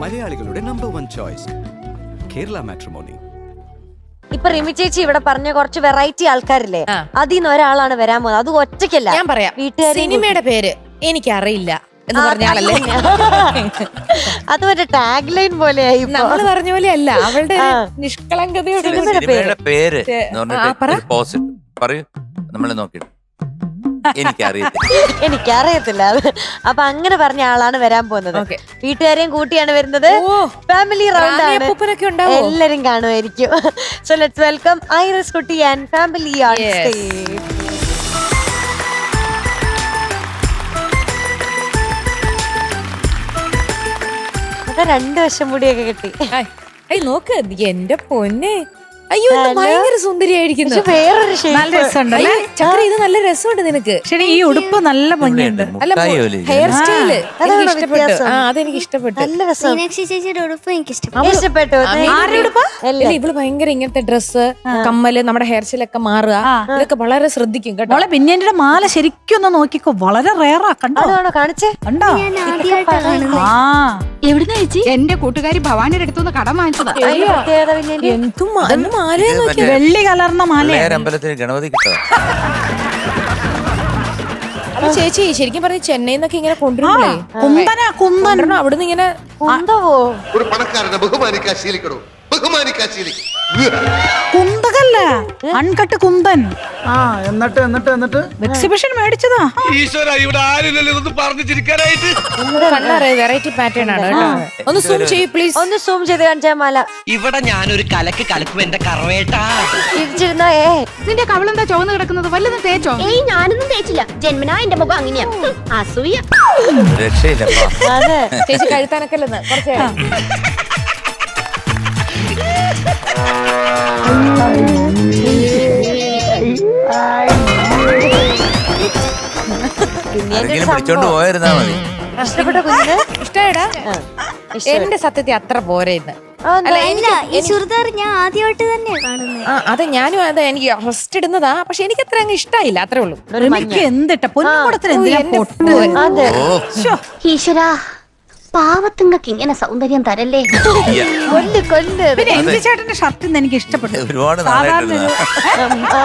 മലയാളികളുടെ number one choice Kerala matrimony ഇപ്പൊ റിമി ചേച്ചി ഇവിടെ പറഞ്ഞ കുറച്ച് വെറൈറ്റി ആൾക്കാരില്ലേ. അതിൽ നിന്ന് ഒരാളാണ് വരാൻ പോകുന്നത്. അത് ഒറ്റയ്ക്കല്ല. ഞാൻ പറയാം. സിനിമയുടെ പേര് എനിക്കറിയില്ല എന്ന് പറഞ്ഞാലല്ലേ അത് മറ്റേ ടാഗ് ലൈൻ പോലെയായി നമ്മൾ പറഞ്ഞ പോലെ അല്ല അവളുടെ. നിഷ്കളങ്കതയോട് പേര്. പറയൂ. നമ്മളെ നോക്കിയിട്ട്. എനിക്കറിയത്തില്ല. എനിക്കറിയത്തില്ല. അത് അപ്പൊ അങ്ങനെ പറഞ്ഞ ആളാണ് വരാൻ പോകുന്നത്. വീട്ടുകാരെയും കൂട്ടിയാണ് വരുന്നത്. ഓ ഫാമിലി റൗണ്ട് ആണ്. ഉണ്ടാവോ? എല്ലാരും കാണുമായിരിക്കും. സോ ലെറ്റ്സ് വെൽക്കം ഐറിസ് കുട്ടി and family on Yes. Stage അതാ രണ്ട് വശം കൂടിയൊക്കെ കിട്ടി. നോക്ക് എന്റെ പൊന്നെ അയ്യോ ഇത് Hello. ഭയങ്കര സുന്ദരിയായിരിക്കുന്നു. വേറൊരു നല്ല രസമുണ്ട്. അയ്യോ, ചക്ര ഇത് നല്ല രസമുണ്ട് നിനക്ക്. ശരി ഈ ഉടുപ്പ് നല്ല ഭംഗിയുണ്ട്. അല്ല മുട്ടായി പോലെ ഇരിക്കുന്നു. ഹെയർ സ്റ്റൈൽ അതാണോ എനിക്ക് ഇഷ്ടപ്പെട്ടു. വ്യത്യാസം? ആ അതെനിക്ക് ഇഷ്ടപ്പെട്ടു. നല്ല രസം. മീനാക്ഷി ചേച്ചിയുടെ ഉടുപ്പ് എനിക്ക് ഇഷ്ടപ്പെട്ടു. ഇല്ല, ഇവൾ ഭയങ്കര ഇങ്ങനത്തെ ഡ്രസ്സ് കമ്മൽ നമ്മുടെ ഹെയർ സ്റ്റൈലൊക്കെ മാറുക. ഇതൊക്കെ വളരെ ശ്രദ്ധിക്കും കേട്ടോ. മോളെ ബിന്യന്റെ മാല ശരിക്കും ഒന്ന് നോക്കിക്കോ. വളരെ റേറാ കണ്ടോ? അതാണോ കാണിച്ചേ? കണ്ടോ? ഞാൻ ആദ്യമായിട്ടാണ് കാണുന്നത്. ആ എവിടുന്ന ചേച്ചി? എന്റെ കൂട്ടുകാരി ഭവാനിയുടെ അടുത്തുനിന്ന് കടം വാങ്ങിച്ചതാ. അതിന്റെ പ്രത്യേകത പിന്നെ എന്തും മാ- എന്ത് മാലയാ നോക്കിയേ. വെള്ളി കലർന്ന മാല അമ്പലത്തിന് ഗണപതി കിട്ടോ അപ്പൊ ചേച്ചി ശരിക്കും പറഞ്ഞ ചെന്നൈ നിന്നൊക്കെ ഇങ്ങനെ കൊണ്ടുവരുമ്പോഴേ കുന്തനാ കുന്തൻ. അവിടുന്ന് ഇങ്ങനെ കുന്തവോ ഒരു പണക്കാരനെ ബഹുമാനിക്കാൻ ശീലിക്കണോ? ബഹുമാനിക്കാൻ ശീലിക്കും. കുന്തകല്ല. അൺകട്ട് കുന്തൻ. ആ എന്നിട്ട് എന്നിട്ട് എന്നിട്ട്? എക്സിബിഷൻ മേടിച്ചതാ. ഈശ്വര ഇവിടെ ആരില്ലല്ലോ ഒന്ന് പറഞ്ഞു ചിരിക്കാനായിട്ട്. വെറൈറ്റി പാറ്റേൺ ആണ് കേട്ടോ. ഒന്ന് സൂം ചെയ്യൂ പ്ലീസ് ഒന്ന് സൂം ചെയ്ത് കാണിച്ചാ മാല. ഇവിടെ ഞാനൊരു കലക്ക് കലക്കും എന്റെ കറവേട്ടാ. ചിരിച്ചിരുന്നേ ഏ. നിന്റെ കവളെന്താ ചുവന്ന് കിടക്കുന്നത്? വല്ലതും തേച്ചോ? ഏയ് ഞാനൊന്നും തേച്ചില്ല. ജന്മനാ എന്റെ മുഖം അങ്ങനെയാ. അസൂയ. രക്ഷയില്ല അതെ. ചേച്ചി കഴുത്താനൊക്കെ അല്ലെന്ന് കുറച്ച് പിടിച്ചോണ്ട് പോയിരുന്നാ മതി. കഷ്ടപ്പെട്ട കുഞ്ഞിന് ഇഷ്ടമായിടാ എന്റെ സത്യത്തിൽ അത്ര പോരെ ഇന്ന്. ആ, അല്ല, ഈ ചുരിദാർ ഞാൻ ആദ്യമായിട്ട് തന്നെ കാണുന്നത് ആ അത് ഞാനും അതെ എനിക്ക് ഫസ്റ്റ് ഇടുന്നതാ. പക്ഷെ എനിക്ക് അത്ര അങ്ങ് ഇഷ്ടായില്ല അത്രേ ഉള്ളൂ. എനിക്ക് എന്തിട്ട? പൊന്നുകൂടത്തിന് എന്തിനാ ഈശ്വരാ. പാവത്തുങ്ങൾക്ക് ഇങ്ങനെ സൗന്ദര്യം തരല്ലേ? ഇയ്യ. കൊല്ല് കൊല്ല്. പിന്നെ എന്തി ചേട്ടന്റെ ഷർട്ട് ഇന്ന് എനിക്ക് ഇഷ്ടപ്പെട്ടു. ഒരുപാട് സാധാരണ നാളായിട്ടിരുന്ന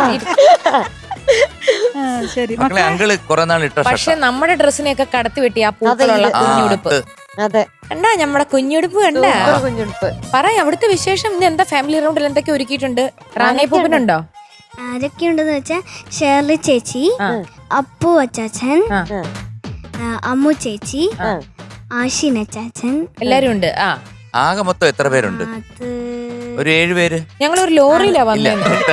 ആ, ശരി. മക്കളെ അങ്കിൾ കുറെ നാൾ ഇട്ട പക്ഷെ ഷർട്ടാ. നമ്മുടെ ഡ്രസ്സിനെയൊക്കെ കടത്തി വെട്ടി ആ പൂക്കളുള്ള ആ, കുഞ്ഞുടുപ്പ്. അത്. അതെ. കണ്ടാ നമ്മുടെ കുഞ്ഞുടുപ്പ് കണ്ടാ? സൂപ്പർ കുഞ്ഞുടുപ്പ്. പറ അവിടുത്തെ വിശേഷം ഇന്ന് എന്താ? ഫാമിലി റൗണ്ടിൽ എന്തൊക്കെ ഒരുക്കിയിട്ടുണ്ട്? റാണി ആരൊക്കെ ഉണ്ടെന്ന് വെച്ചാ ഷേർലി ചേച്ചി. അപ്പു അച്ചാച്ചൻ ആ. ആ, അമ്മു ചേച്ചി ആ. ആഷിൻ ചാച്ചൻ. എല്ലാരും ഉണ്ട്. ആ. ആകെ മൊത്തം എത്ര പേരുണ്ട്? അത് ഒരു ഏഴ് പേര്? ഞങ്ങൾ ഒരു ലോറിയിലാ ഇല്ല. വന്നത് എട്ട്.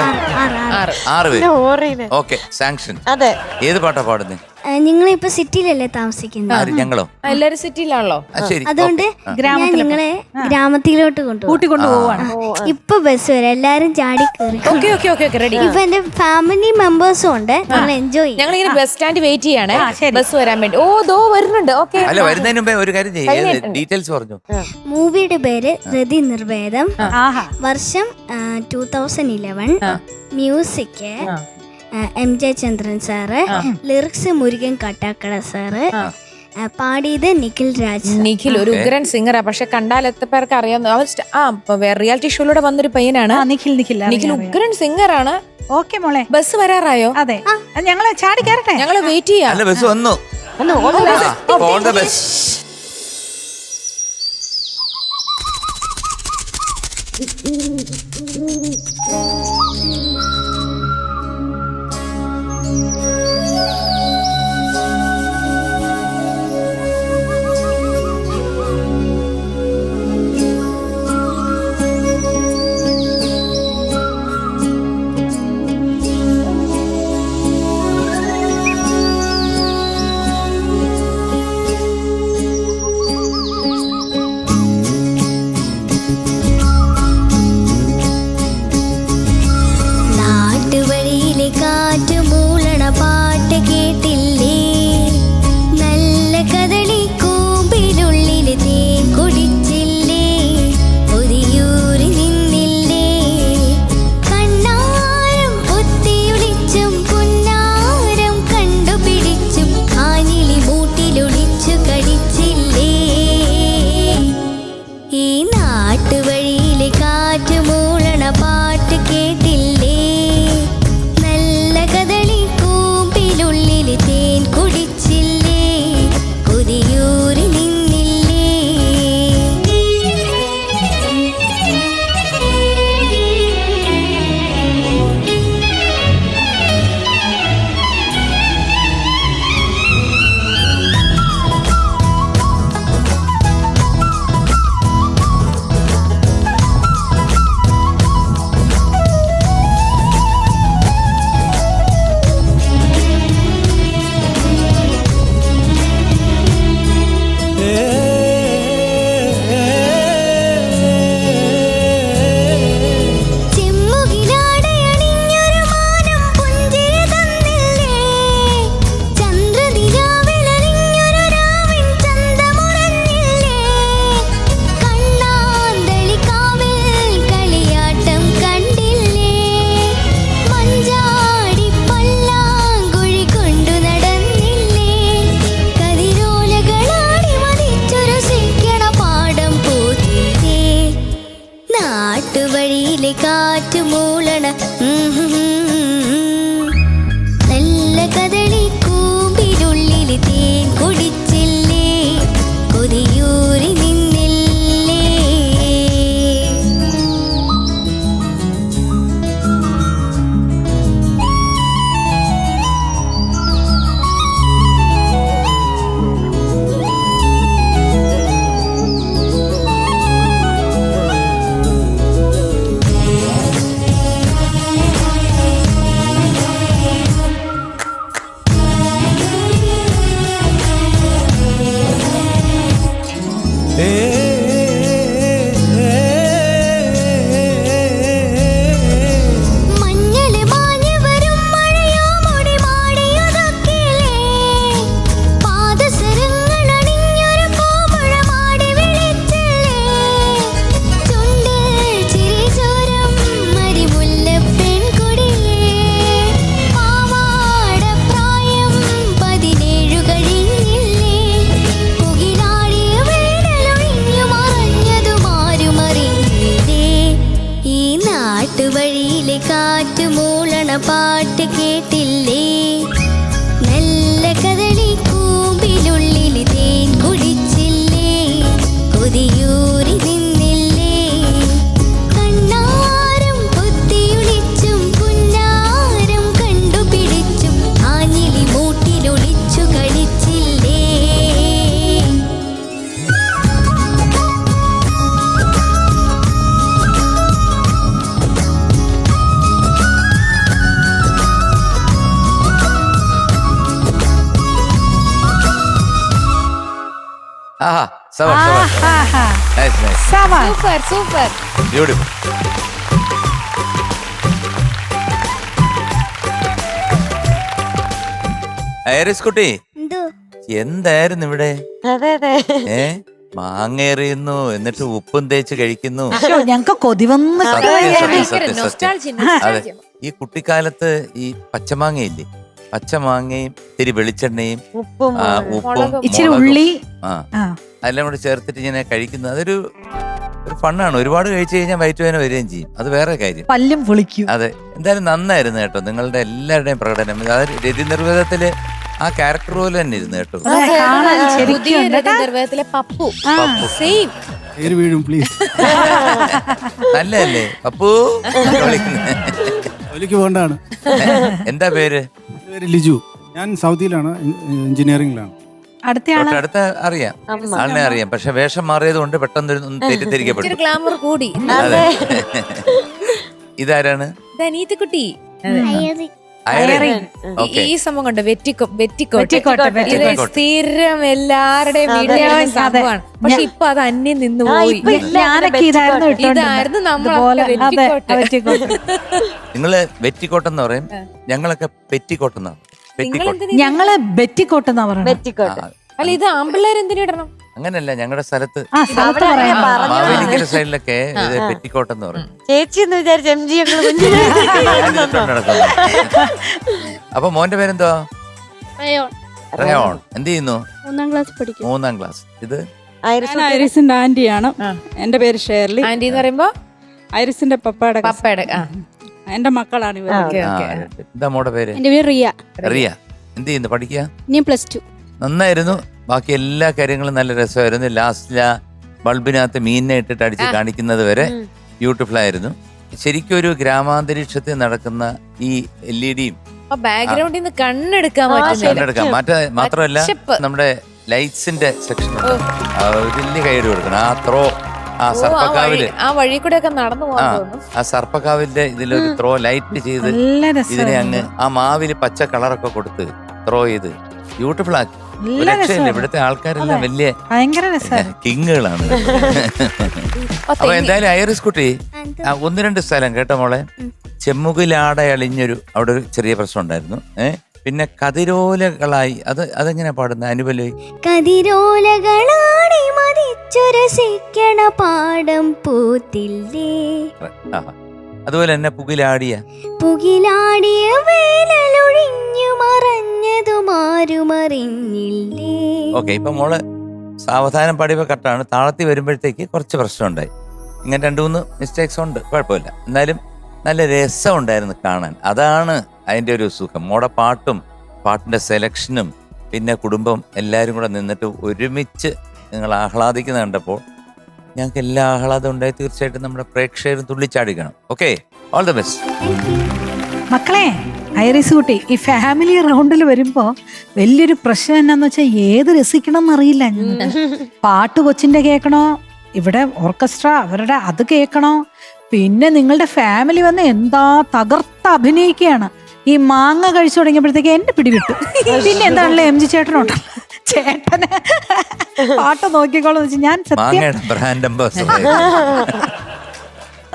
ആറ്, പേര്. ഓക്കെ സാങ്ഷൻ അതെ. ഏത് പാട്ടാ പാടുന്നേ? ആ, നിങ്ങളിപ്പോ സിറ്റിയിലല്ലേ താമസിക്കുന്നത്? ആര്? ഞങ്ങളോ? എല്ലാരും സിറ്റിയിലാണല്ലോ. ആ ശരി. അതുകൊണ്ട്. ഞാൻ നിങ്ങളെ ഗ്രാമത്തിലോട്ട് കൊണ്ടുപോകും കൂട്ടിക്കൊണ്ടു പോവാണ്. ഇപ്പൊ ബസ് വരെ എല്ലാരും ചാടി കയറി okay okay okay okay ready ഇപ്പൊ എന്റെ ഫാമിലി മെമ്പേഴ്സും ഉണ്ട്. നമ്മൾ എൻജോയ് ചെയ്യും. ഞങ്ങൾ ഇങ്ങനെ ബസ് സ്റ്റാൻഡ് വെയിറ്റ് ചെയ്യാണ്. ബസ് വരാൻ വേണ്ടി. ഓ ദോ വരുന്നുണ്ട്. ഓക്കെ. അല്ല വരുന്നതിന് മുമ്പേ ഒരു കാര്യം ചെയ്യേ. ഡീറ്റെയിൽസ് പറഞ്ഞു. മൂവിയുടെ പേര് ഹൃതി നിർവേദം. ആഹാ വർഷം two thousand eleven music M J Chandran sir lyrics Murukan Kattakada sir പാടിയത് നിഖിൽ രാജ് നിഖിൽ ഒരു ഉഗ്രൻ സിംഗറാ പക്ഷെ കണ്ടാൽ എത്ര പേർക്ക് അറിയാം ആ റിയാലിറ്റി ഷോയിലൂടെ വന്നൊരു പയ്യനാണ്. നിഖിൽ നിഖിൽ നിഖിൽ ഉഗ്രൻ സിംഗറാണ് ഓക്കെ മോളെ. ബസ് വരാറായോ? അതെ. ഞങ്ങൾ ചാടി കയറട്ടെ ഞങ്ങൾ വെയിറ്റ് ചെയ്യാം. ബസ് വന്നു. Thank. ആഹാ സവർ സവർ ആഹാ. Nice nice സവാ. Super super. Beautiful Iris കുട്ടി എന്തോ? എന്തായിരുന്നു ഇവിടെ? അതെ അതെ. ഏ മാങ്ങേറിയുന്നു എന്നിട്ട് ഉപ്പും തേച്ച് കഴിക്കുന്നു. ഞങ്ങൾക്ക് ഞങ്ങക്ക് കൊതി വന്ന്. സത്യം, സത്യം, സത്യം. ഈ കുട്ടിക്കാലത്ത് ഈ പച്ചമാങ്ങയില്ലേ? പച്ചമാങ്ങയും ഇത്തിരി വെളിച്ചെണ്ണയും ഉപ്പും ആ, ഉപ്പും. ഇച്ചിരി മുളകും. ഉള്ളി. ആ. ആ. അതെല്ലാം കൂടി ചേർത്തിട്ട് ഇങ്ങനെ കഴിക്കുന്നത് അതൊരു ഒരു ഫണ്ണാണ്. ഒരുപാട് കഴിച്ചു കഴിഞ്ഞാൽ വയറ്റ് വേദന വരികയും ചെയ്യും. അത് വേറെ കാര്യം. പല്ലും പൊളിക്കും. അതെ. എന്തായാലും നന്നായിരുന്നു കേട്ടോ നിങ്ങളുടെ എല്ലാവരുടെയും പ്രകടനം. അതായത് രതി നിർവേദത്തിൽ ആ ക്യാരക്ടർ പോലെ തന്നെ ഇരുന്നു കേട്ടോ. അതെ, കാണാൻ ശരിക്കും പുതിയ ഉണ്ട് കേട്ടോ. നിർവേദത്തിലെ പപ്പു. ആ. സെയിം പേര് വീഴും പ്ലീസ് നല്ലതല്ലേ? അപ്പൂ എന്നൊക്കെ വിളിക്കുന്നെ. ജോലിക്ക് പോകണ്ടാണ്. എന്താ പേര്? പേര് ലിജു. ഞാൻ സൗദിയിലാണ് എഞ്ചിനീയറിംഗിലാണ്. അടുത്തയാൾ? തൊട്ടടുത്ത അറിയാം. ആളിനെ അറിയാം. പക്ഷെ വേഷം മാറിയത് കൊണ്ട് പെട്ടെന്ന് ഒരു- ഒന്ന് തെറ്റിദ്ധരിക്കപ്പെട്ടു. ഗ്ലാമർ കൂടി. അതെ. ഇതാരാണ്? ഐറിൻ ഈ- ഈ സംഭവം കണ്ടോ? വെറ്റിക്കോ വെറ്റിക്കോട്ട്. വെറ്റിക്കോട്ട്, ഇത് വെറ്റിക്കോട്ട്. സ്ഥിരം എല്ലാവരുടെയും. വീട്ടിലെ. സംഭവമാണ്. പക്ഷെ ഇപ്പൊ അത് അന്യം നിന്ന് പോയി. ഞാനൊക്കെ ഇതായിരുന്നു. ഇതായിരുന്നു നമ്മളൊക്കെ വെറ്റിക്കോട്ട്. എന്ന് നിങ്ങൾ വെറ്റിക്കോട്ടെന്ന് പറയും. ഞങ്ങളൊക്കെ പെറ്റിക്കോട്ടെന്നാണ്. ഞങ്ങൾ ബെറ്റിക്കോട്ടെന്നാ പറയുന്നത്. വെറ്റിക്കോട്ട്. അല്ല ഇത് ആമ്പിള്ളേർ എന്തിനു ഇടണം? അങ്ങനല്ല ഞങ്ങളുടെ സ്ഥലത്ത് ആ സ്ഥലത്ത് പറയാം. മാവേലിക്കര സൈഡിലൊക്കെ ഇത് പെറ്റിക്കോട്ടെന്ന് പറയും. ചേച്ചി എന്ന് വിചാരിച്ച എം ജി ഞങ്ങൾ നടക്കുന്നു. അപ്പൊ മോന്റെ പേരെന്തോ റയോൺ. എന്ത് ചെയ്യുന്നു? മൂന്നാം ക്ലാസ് പഠിക്കും മൂന്നാം ക്ലാസ്. ഇത്? ഐറിസ് ഐറിസിന്റെ ആന്റിയാണ്. എന്റെ പേര് ഷേർലി. ആന്റി എന്ന് പറയുമ്പോ? ഐറിസിന്റെ പപ്പയുടെ. പപ്പയുടെ ആ. എന്റെ മക്കളാണ് ഇവർ. ഓക്കെ ആ, ഓക്കെ. എന്താ മോടെ പേര്? എന്റെ പേര് റിയ. റിയ. എന്ത് ചെയ്യുന്നു? പഠിക്കുക ഞാൻ പ്ലസ് ടു. നന്നായിരുന്നു. ബാക്കി എല്ലാ കാര്യങ്ങളും നല്ല രസമായിരുന്നു. ലാസ്റ്റില ബൾബിനകത്ത് മീനിനെ ഇട്ടിട്ട് അടിച്ച്. കാണിക്കുന്നത് വരെ ബ്യൂട്ടിഫുൾ ആയിരുന്നു. ശരിക്കും ഒരു ഗ്രാമാന്തരീക്ഷത്തിൽ നടക്കുന്ന ഈ എൽ ഇ ഡിയും ബാക്ക്ഗ്രൗണ്ടിൽ നിന്ന് കണ്ണെടുക്കാൻ കണ്ണെടുക്കാം മറ്റേ മാത്രമല്ല നമ്മുടെ ലൈറ്റ്സിന്റെ സെക്ഷൻ. വലിയ കൈയ്യടി കൊടുക്കണം. ആ ത്രോ ആ സർപ്പക്കാവിൽ. വഴി- ആ വഴി കൂടെ ഒക്കെ നടന്നു ആ തോന്നുന്നു. ആ സർപ്പക്കാവിന്റെ ഇതിലൊരു ത്രോ ലൈറ്റ് ചെയ്ത് ഇതിനെ അങ്ങ് ആ മാവിൽ പച്ച കളറൊക്കെ കൊടുത്ത് ത്രോ ചെയ്ത്. ബ്യൂട്ടിഫുൾ ആക്കി. ഇവിടുത്തെ ആൾക്കാരെല്ലാം വലിയ ഭയങ്കര കിങ്ങുകളാണ്. അപ്പൊ എന്തായാലും ഐറിസ് കുട്ടി ഒന്ന് രണ്ട് സ്ഥലം കേട്ടോ മോളെ. ചെമ്മുകിലാട അളിഞ്ഞൊരു അവിടെ ഒരു ചെറിയ പ്രശ്നം ഉണ്ടായിരുന്നു. ഏഹ് പിന്നെ കതിരോലകളായി അത് അതെങ്ങനെ പാടുന്ന? അനുപലി കതിരോലകളാണ് മതിച്ചുരസിക്കണ പാടം പൂത്തില്ലേ? അതുപോലെ തന്നെ പുകിലാടിയ. പുകിലാടിയ വേലൊഴിഞ്ഞു മറഞ്ഞതും ഓക്കെ ഇപ്പൊ മോൾ സാവധാനം പാടിയപ്പോ കട്ടാണ്. താളത്തി വരുമ്പോഴത്തേക്ക് കുറച്ച് പ്രശ്നമുണ്ടായി. ഇങ്ങനെ രണ്ടു മൂന്ന് മിസ്റ്റേക്സ് ഉണ്ട്. കുഴപ്പമില്ല. എന്നാലും നല്ല രസമുണ്ടായിരുന്നു കാണാൻ. അതാണ് അതിന്റെ ഒരു സുഖം. മോടെ പാട്ടും പാട്ടിന്റെ സെലക്ഷനും പിന്നെ കുടുംബം എല്ലാവരും കൂടെ നിന്നിട്ട് ഒരുമിച്ച് നിങ്ങൾ ആഹ്ലാദിക്കുന്ന കണ്ടപ്പോൾ ഞങ്ങൾക്ക് എല്ലാ ആഹ്ലാദം ഉണ്ടായി. തീർച്ചയായിട്ടും നമ്മുടെ പ്രേക്ഷകരും തുള്ളിച്ചാടിക്കണം. ഓക്കെ ഓൾ ദ ബെസ്റ്റ് മക്കളെ ഐറിസ് കുട്ടി ഈ ഫാമിലി റൗണ്ടിൽ വരുമ്പോ വലിയൊരു പ്രശ്നം എന്നാന്ന് വെച്ചാൽ ഏത് രസിക്കണം എന്നറിയില്ല പാട്ട് കൊച്ചിന്റെ കേൾക്കണോ ഇവിടെ ഓർക്കസ്ട്ര അവരുടെ അത് കേൾക്കണോ പിന്നെ നിങ്ങളുടെ ഫാമിലി വന്ന് എന്താ തകർത്ത് അഭിനയിക്കുകയാണ്? ഈ മാങ്ങ കഴിച്ചു തുടങ്ങിയപ്പോഴത്തേക്ക് എന്റെ പിടിവിട്ടു. പിന്നെ എന്താണല്ലോ എം ജി ചേട്ടനുണ്ട് ചേട്ടന് പാട്ട് നോക്കിക്കോളെന്ന് വെച്ചാൽ ഞാൻ സത്യം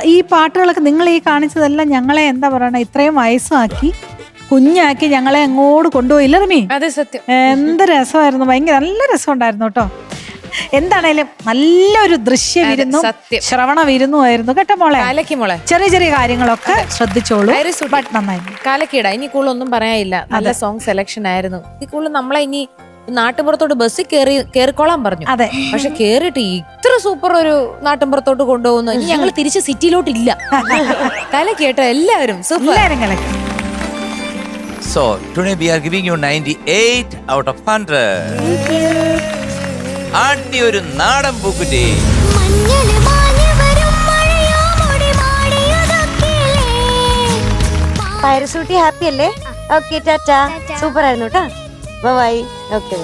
ഈ പാട്ടുകളൊക്കെ നിങ്ങൾ ഈ കാണിച്ചതെല്ലാം ഞങ്ങളെ എന്താ പറയണ ഇത്രയും വയസ്സാക്കി കുഞ്ഞാക്കി ഞങ്ങളെ അങ്ങോട്ട് കൊണ്ടുപോയില്ല റമി? അതെ സത്യം. എന്ത് രസമായിരുന്നു. ഭയങ്കര നല്ല രസം ഉണ്ടായിരുന്നു കേട്ടോ. എന്താണേലും നല്ലൊരു ദൃശ്യ വിരുന്നു വിരുന്നും വിരുന്നു ആയിരുന്നു കേട്ടോ മോളെ? കാലയ്ക്ക് മോളെ. ചെറിയ ചെറിയ കാര്യങ്ങളൊക്കെ ശ്രദ്ധിച്ചോളൂ. നന്നായി. കാലക്കിട ഇനി കൂടുതൽ ഒന്നും പറയാനില്ല. നല്ല സോങ് സെലക്ഷൻ ആയിരുന്നു. ഇനി കൂടുതൽ നമ്മളെ ഇനി നാട്ടുപുറത്തോട്ട് ബസ്സിൽ കേറി കേറിക്കോളാൻ പറഞ്ഞു. അതെ. പക്ഷെ കേറിട്ട് ഇത്ര സൂപ്പർ ഒരു നാട്ടുമ്പുറത്തോട്ട് കൊണ്ടുപോകുന്നു. ഇനി ഞങ്ങൾ തിരിച്ച് സിറ്റിയിലോട്ടില്ല. കല കേട്ടോ എല്ലാവരും സൂപ്പർ എല്ലാവരും today we are giving you 98 out of 100 ആട്ടി ഒരു നാടൻ പൂക്കുറ്റി. മഞ്ഞൾ മാഞ്ഞ് വരും മഴയോ മുടി മാടിയതൊക്കെയല്ലേ. പൈറസൂട്ടി ഹാപ്പി അല്ലേ? Okay tata. ടാറ്റാ. സൂപ്പർ ആയിരുന്നു കേട്ടാ ബൈ. ഓക്കെ.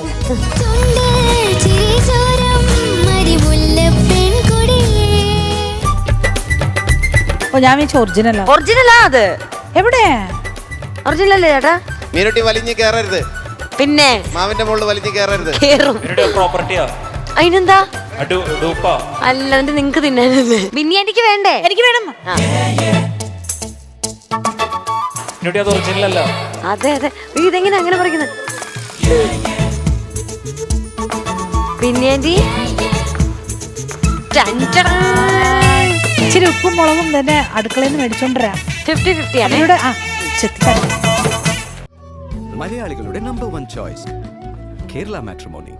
ഓ ഞാൻ വെച്ച ഒറിജിനൽ ഒറിജിനലാ അത്. എവിടെ? ഒറിജിനൽ അല്ലേ ചേട്ടാ? മീനുട്ടി വലിഞ്ഞു കേറരുത്. പിന്നെ? മാവിന്റെ മുകളിൽ വലിഞ്ഞു കേറരുത്. കേറും. പ്രോപ്പർട്ടിയാ അതിനെന്താ? ഡൂപ്പാ അല്ല എന്നിട്ട് നിങ്ങക്ക് തിന്നാനല്ലേ? എനിക്ക് വേണ്ടേ? എനിക്ക് വേണം. അതെ അതെ ഇതെങ്ങനെ അങ്ങനെ പറയുന്നത് ബിന്നിയാണ്ടി ഇച്ചിരി ഉപ്പും മുളകും തന്നെ അടുക്കളയിൽ നിന്ന് മേടിച്ചോണ്ടിരാ. ഫിഫ്റ്റി ഫിഫ്റ്റി ആണ്? ആ മലയാളികളുടെ number one choice Kerala matrimony